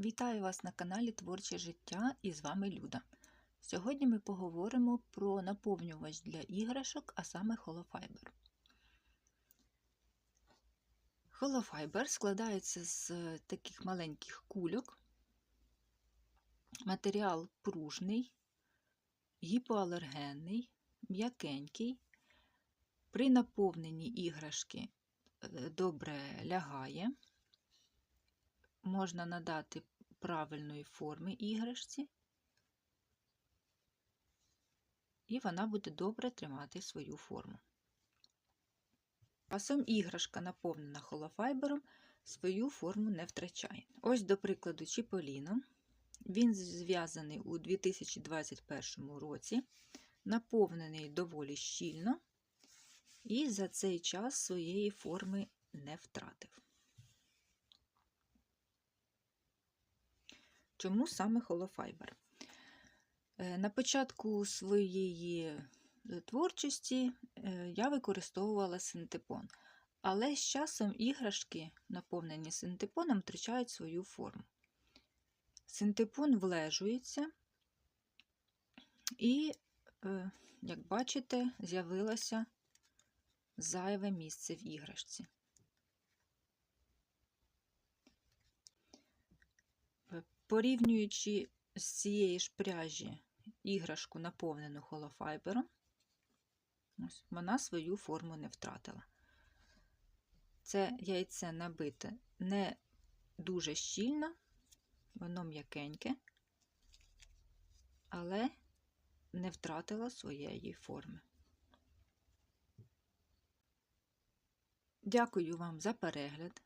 Вітаю вас на каналі Творче життя і з вами Люда. Сьогодні ми поговоримо про наповнювач для іграшок, а саме холофайбер. Холофайбер складається з таких маленьких кульок. Матеріал пружний, гіпоалергенний, м'якенький. При наповненні іграшки е, добре лягає можна надати правильної форми іграшці, і вона буде добре тримати свою форму. Часом іграшка, наповнена холофайбером, свою форму не втрачає. Ось, до прикладу, Чіполіно. Він зв'язаний у 2021 році, наповнений доволі щільно, і за цей час своєї форми не втратив. Чому саме холофайбер? Е, На початку своєї е, творчості е, я використовувала синтепон, але з часом іграшки, наповнені синтепоном, втрачають свою форму. Синтепон влежується, і, як бачите, з'явилося зайве місце в іграшці. Порівнюючи з цієї ж пряжі іграшку, наповнену холофайбером, ось, вона свою форму не втратила. Це яйце набите не дуже щільно, воно м'якеньке, але не втратило своєї форми. Дякую вам за перегляд.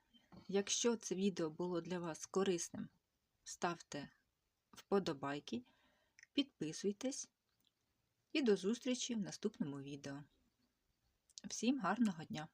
Якщо це відео було для вас корисним, ставте вподобайки, підписуйтесь і до зустрічі в наступному відео. Всім гарного дня!